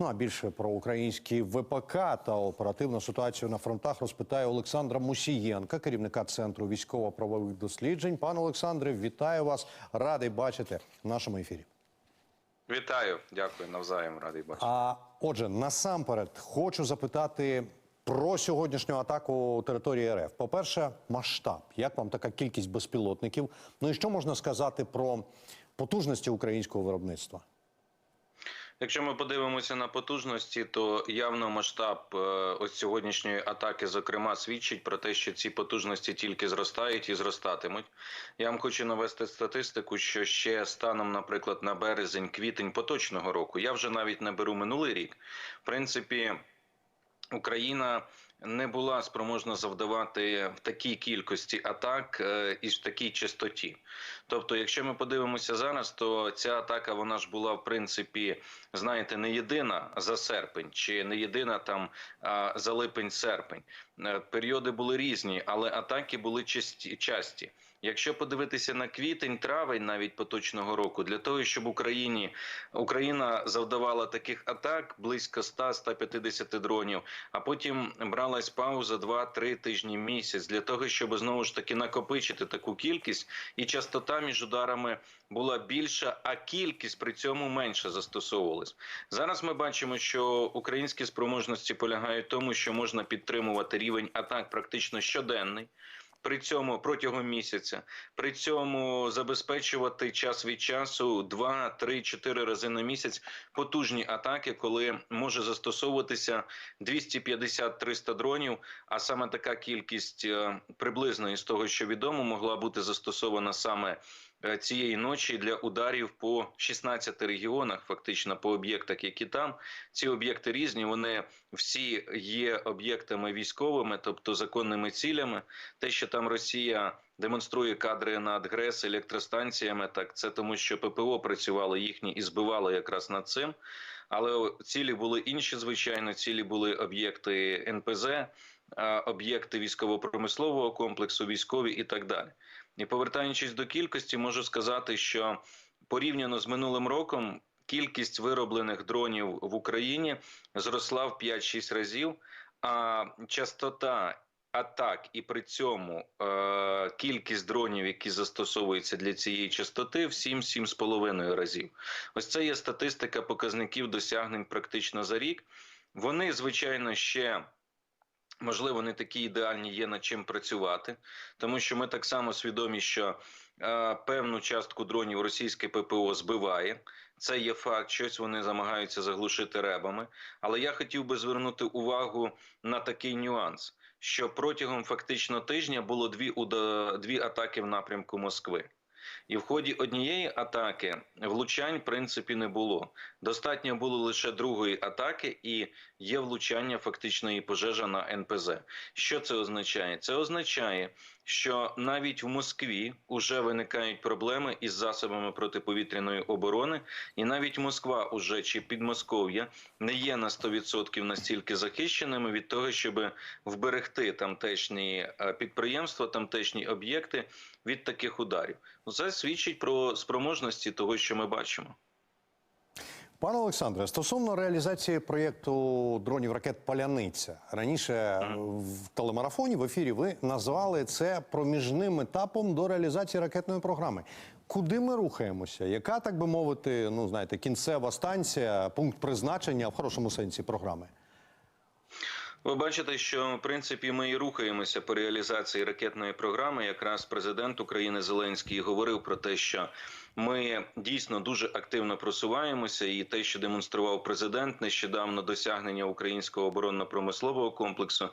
Ну а більше про український ВПК та оперативну ситуацію на фронтах розпитає Олександра Мусієнка, керівника центру військово-правових досліджень. Пане Олександре, вітаю вас! Радий бачити в нашому ефірі. Вітаю, дякую, навзаєм радий бачити. А отже, насамперед хочу запитати про сьогоднішню атаку території РФ. По-перше, масштаб. Як вам така кількість безпілотників? Ну і що можна сказати про потужності українського виробництва? Якщо ми подивимося на потужності, то явно масштаб е, ось сьогоднішньої атаки, зокрема, свідчить про те, що ці потужності тільки зростають і зростатимуть. Я вам хочу навести статистику, що ще станом, наприклад, на березень, квітень поточного року, я вже навіть не беру минулий рік. В принципі, Україна не була спроможна завдавати в такій кількості атак е, і в такій частоті. Тобто, якщо ми подивимося зараз, то ця атака вона ж була в принципі, знаєте, не єдина за серпень, чи не єдина там за липень-серпень. Е, Періоди були різні, але атаки були часті. часті. Якщо подивитися на квітень, травень, навіть поточного року, для того, щоб Україні Україна завдавала таких атак близько 100-150 дронів, а потім бралась пауза 2-3 тижні місяць для того, щоб знову ж таки накопичити таку кількість, і частота між ударами була більша, а кількість при цьому менше застосовувалась. Зараз ми бачимо, що українські спроможності полягають в тому, що можна підтримувати рівень атак практично щоденний. При цьому протягом місяця, при цьому забезпечувати час від часу 2, 3, 4 рази на місяць потужні атаки, коли може застосовуватися 250-300 дронів. А саме така кількість е, приблизно із того, що відомо, могла бути застосована саме цієї ночі для ударів по 16 регіонах, фактично по об'єктах, які там ці об'єкти різні. Вони всі є об'єктами військовими, тобто законними цілями. Те, що там Росія демонструє кадри над ГРЕС електростанціями, так це тому, що ППО працювало їхні і збивало якраз над цим. Але цілі були інші, звичайно. Цілі були об'єкти НПЗ, об'єкти військово-промислового комплексу, військові і так далі. І повертаючись до кількості, можу сказати, що порівняно з минулим роком. Кількість вироблених дронів в Україні зросла в 5-6 разів, а частота атак і при цьому е, кількість дронів, які застосовуються для цієї частоти, в 7-7,5 разів. Ось це є статистика показників досягнень практично за рік. Вони, звичайно, ще. Можливо, не такі ідеальні є над чим працювати, тому що ми так само свідомі, що е, певну частку дронів російське ППО збиває. Це є факт, щось вони намагаються заглушити ребами. Але я хотів би звернути увагу на такий нюанс, що протягом фактично тижня було дві уда... дві атаки в напрямку Москви. І в ході однієї атаки влучань в принципі не було. Достатньо було лише другої атаки, і є влучання фактично і пожежа на НПЗ. Що це означає? Це означає, що навіть в Москві вже виникають проблеми із засобами протиповітряної оборони, і навіть Москва уже чи Підмосков'я не є на 100% настільки захищеними від того, щоб вберегти тамтешні е, підприємства, тамтешні об'єкти від таких ударів. Це свідчить про спроможності того, що ми бачимо. Пане Олександре, стосовно реалізації проєкту дронів ракет Паляниця раніше в телемарафоні в ефірі ви назвали це проміжним етапом до реалізації ракетної програми. Куди ми рухаємося? Яка так би мовити, ну знаєте, кінцева станція, пункт призначення в хорошому сенсі програми? Ви бачите, що в принципі ми і рухаємося по реалізації ракетної програми. Якраз президент України Зеленський говорив про те, що ми дійсно дуже активно просуваємося, і те, що демонстрував президент, нещодавно досягнення українського оборонно-промислового комплексу,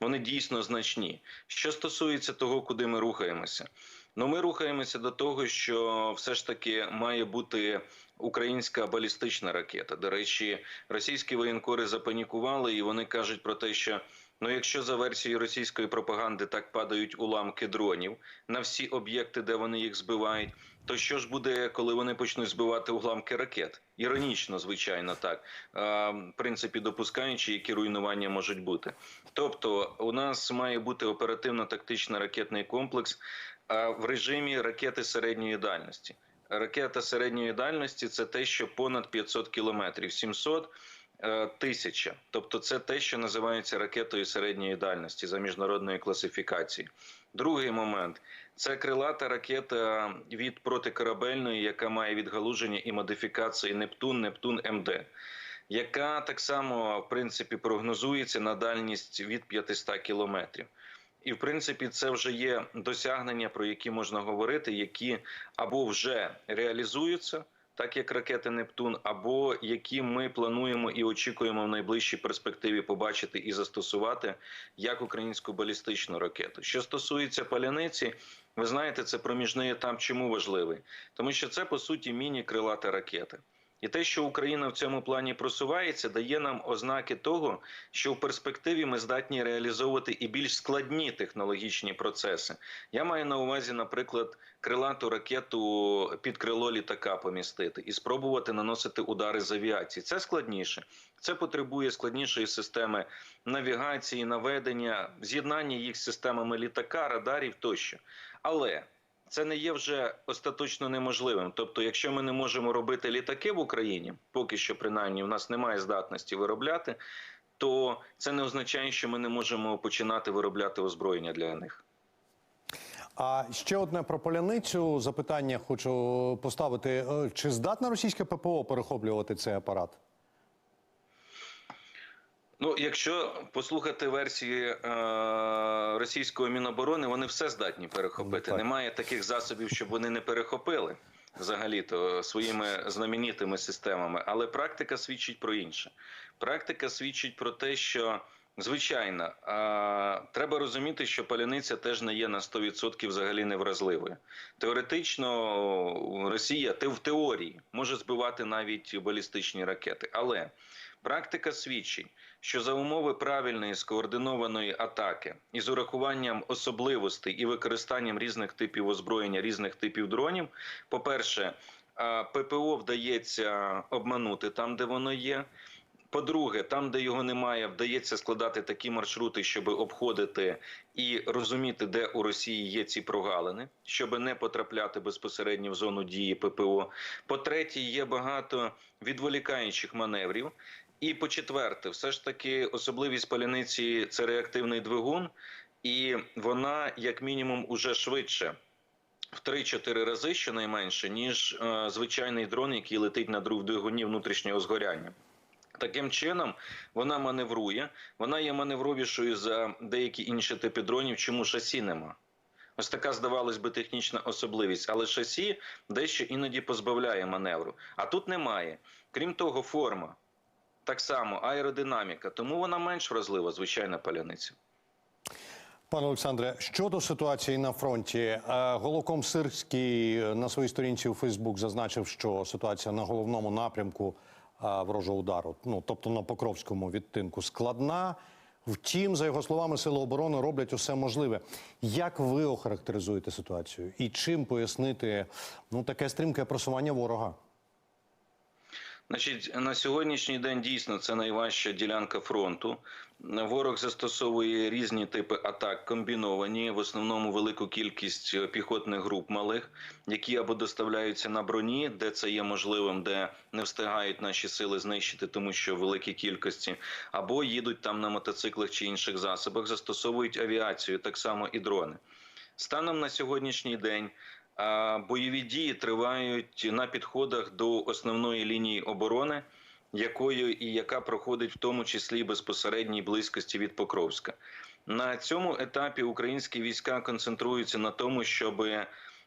вони дійсно значні. Що стосується того, куди ми рухаємося. Ну, ми рухаємося до того, що все ж таки має бути українська балістична ракета. До речі, російські воєнкори запанікували, і вони кажуть про те, що ну, якщо за версією російської пропаганди так падають уламки дронів на всі об'єкти, де вони їх збивають, то що ж буде, коли вони почнуть збивати уламки ракет? Іронічно, звичайно, так в принципі, допускаючи, які руйнування можуть бути. Тобто, у нас має бути оперативно-тактичний ракетний комплекс в режимі ракети середньої дальності. Ракета середньої дальності це те, що понад 500 кілометрів, 700 е, тисяча. Тобто, це те, що називається ракетою середньої дальності за міжнародною класифікацією. Другий момент це крилата ракета від протикорабельної, яка має відгалуження і модифікації Нептун, Нептун МД, яка так само в принципі прогнозується на дальність від 500 кілометрів. І в принципі, це вже є досягнення, про які можна говорити, які або вже реалізуються, так як ракети Нептун, або які ми плануємо і очікуємо в найближчій перспективі побачити і застосувати як українську балістичну ракету. Що стосується паляниці, ви знаєте, це проміжний етап. Чому важливий? Тому що це по суті міні-крилата ракета. І те, що Україна в цьому плані просувається, дає нам ознаки того, що в перспективі ми здатні реалізовувати і більш складні технологічні процеси. Я маю на увазі, наприклад, крилату ракету під крило літака помістити і спробувати наносити удари з авіації. Це складніше. Це потребує складнішої системи навігації, наведення, з'єднання їх з системами літака, радарів тощо. Але це не є вже остаточно неможливим. Тобто, якщо ми не можемо робити літаки в Україні, поки що принаймні в нас немає здатності виробляти, то це не означає, що ми не можемо починати виробляти озброєння для них. А ще одне про поляницю запитання хочу поставити: Е, чи здатна російське ППО перехоплювати цей апарат? Ну, якщо послухати версії е, російської міноборони, вони все здатні перехопити. Ну, так. Немає таких засобів, щоб вони не перехопили взагалі-то своїми знаменитими системами. Але практика свідчить про інше. Практика свідчить про те, що звичайно е, треба розуміти, що паляниця теж не є на 100% взагалі невразливою. Теоретично Росія те в теорії може збивати навіть балістичні ракети, але Практика свідчить, що за умови правильної скоординованої атаки із урахуванням особливостей і використанням різних типів озброєння, різних типів дронів, по-перше, ППО вдається обманути там, де воно є. По-друге, там, де його немає, вдається складати такі маршрути, щоб обходити і розуміти, де у Росії є ці прогалини, щоб не потрапляти безпосередньо в зону дії ППО. По-третє, є багато відволікаючих маневрів. І по четверте, все ж таки особливість паляниці це реактивний двигун, і вона, як мінімум, уже швидше. В 3-4 рази щонайменше, ніж е, звичайний дрон, який летить на друг двигуні внутрішнього згоряння. Таким чином вона маневрує, вона є маневровішою за деякі інші типи дронів, чому шасі нема. Ось така, здавалось би, технічна особливість, але шасі дещо іноді позбавляє маневру. А тут немає. Крім того, форма так само аеродинаміка, тому вона менш вразлива, звичайна паляниця. Пане Олександре, щодо ситуації на фронті, е, Голоком Сирський на своїй сторінці у Фейсбук зазначив, що ситуація на головному напрямку е, ворожого удару, ну тобто на Покровському відтинку, складна. Втім, за його словами, сили оборони роблять усе можливе. Як ви охарактеризуєте ситуацію і чим пояснити ну таке стрімке просування ворога? Значить, на сьогоднішній день дійсно це найважча ділянка фронту. Ворог застосовує різні типи атак, комбіновані, в основному велику кількість піхотних груп малих, які або доставляються на броні, де це є можливим, де не встигають наші сили знищити, тому що в великій кількості, або їдуть там на мотоциклах чи інших засобах, застосовують авіацію, так само і дрони. Станом на сьогоднішній день. Бойові дії тривають на підходах до основної лінії оборони, якою і яка проходить в тому числі безпосередній близькості від Покровська. На цьому етапі українські війська концентруються на тому, щоб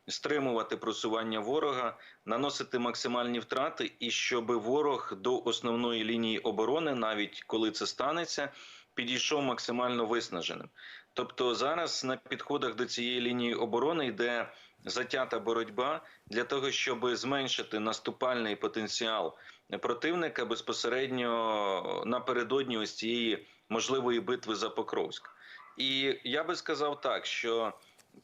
стримувати просування ворога, наносити максимальні втрати, і щоб ворог до основної лінії оборони, навіть коли це станеться, підійшов максимально виснаженим. Тобто зараз на підходах до цієї лінії оборони йде затята боротьба для того, щоб зменшити наступальний потенціал противника безпосередньо напередодні ось цієї можливої битви за Покровськ. І я би сказав так, що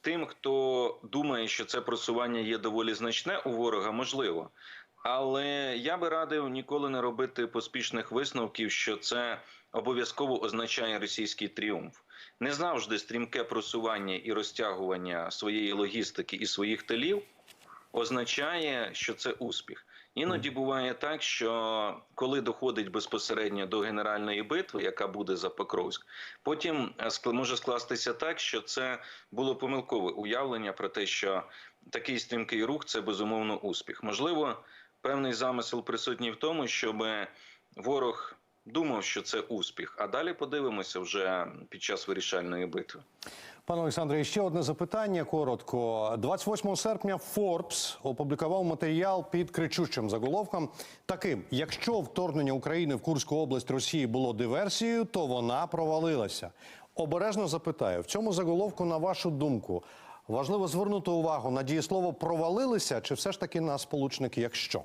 тим, хто думає, що це просування є доволі значне у ворога, можливо. Але я би радив ніколи не робити поспішних висновків, що це обов'язково означає російський тріумф. Не завжди стрімке просування і розтягування своєї логістики і своїх тилів означає, що це успіх. Іноді буває так, що коли доходить безпосередньо до генеральної битви, яка буде за Покровськ, потім е, може скластися так, що це було помилкове уявлення про те, що такий стрімкий рух це безумовно успіх. Можливо, певний замисел присутній в тому, щоб ворог думав, що це успіх. А далі подивимося вже під час вирішальної битви. Пане Олександре, ще одне запитання коротко. 28 серпня Forbes опублікував матеріал під кричущим заголовком таким: якщо вторгнення України в Курську область Росії було диверсією, то вона провалилася. Обережно запитаю, в цьому заголовку, на вашу думку, важливо звернути увагу на дієслово провалилися, чи все ж таки на сполучник якщо?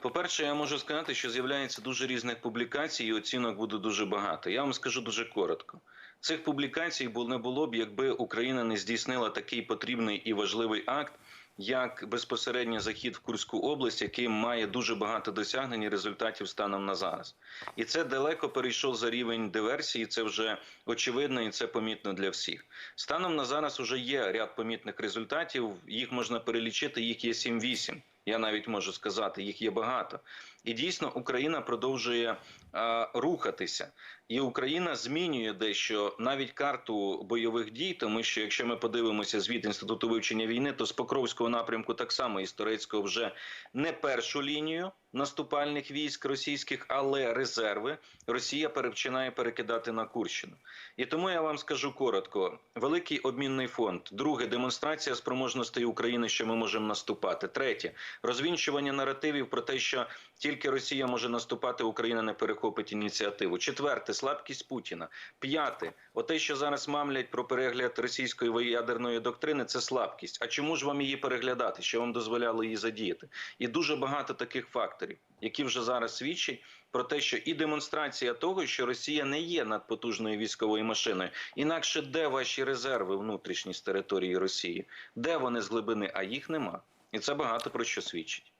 По-перше, я можу сказати, що з'являється дуже різних публікацій, і оцінок буде дуже багато. Я вам скажу дуже коротко. Цих публікацій не було б, якби Україна не здійснила такий потрібний і важливий акт, як безпосередньо захід в Курську область, який має дуже багато досягнень і результатів станом на зараз. І це далеко перейшов за рівень диверсії. Це вже очевидно і це помітно для всіх. Станом на зараз вже є ряд помітних результатів. Їх можна перелічити. Їх є 7-8. Я навіть можу сказати, їх є багато. І дійсно Україна продовжує е, рухатися. І Україна змінює дещо навіть карту бойових дій, тому що якщо ми подивимося звіт інституту вивчення війни, то з Покровського напрямку так само із Турецького вже не першу лінію наступальних військ російських, але резерви Росія починає перекидати на Курщину. І тому я вам скажу коротко: великий обмінний фонд. Друге демонстрація спроможностей України, що ми можемо наступати. Третє розвінчування наративів про те, що тільки Росія може наступати, Україна не перехопить ініціативу. Четверте слабкість Путіна. П'яте, оте, що зараз мамлять про перегляд російської ядерної доктрини, це слабкість. А чому ж вам її переглядати? Що вам дозволяло її задіяти? І дуже багато таких факторів, які вже зараз свідчать про те, що і демонстрація того, що Росія не є надпотужною військовою машиною. Інакше де ваші резерви внутрішні з території Росії? Де вони з глибини? А їх нема. І це багато про що свідчить.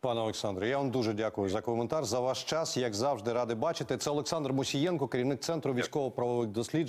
Пане Олександре, я вам дуже дякую за коментар, за ваш час. Як завжди, радий бачити. Це Олександр Мусієнко, керівник центру військово-правових досліджень.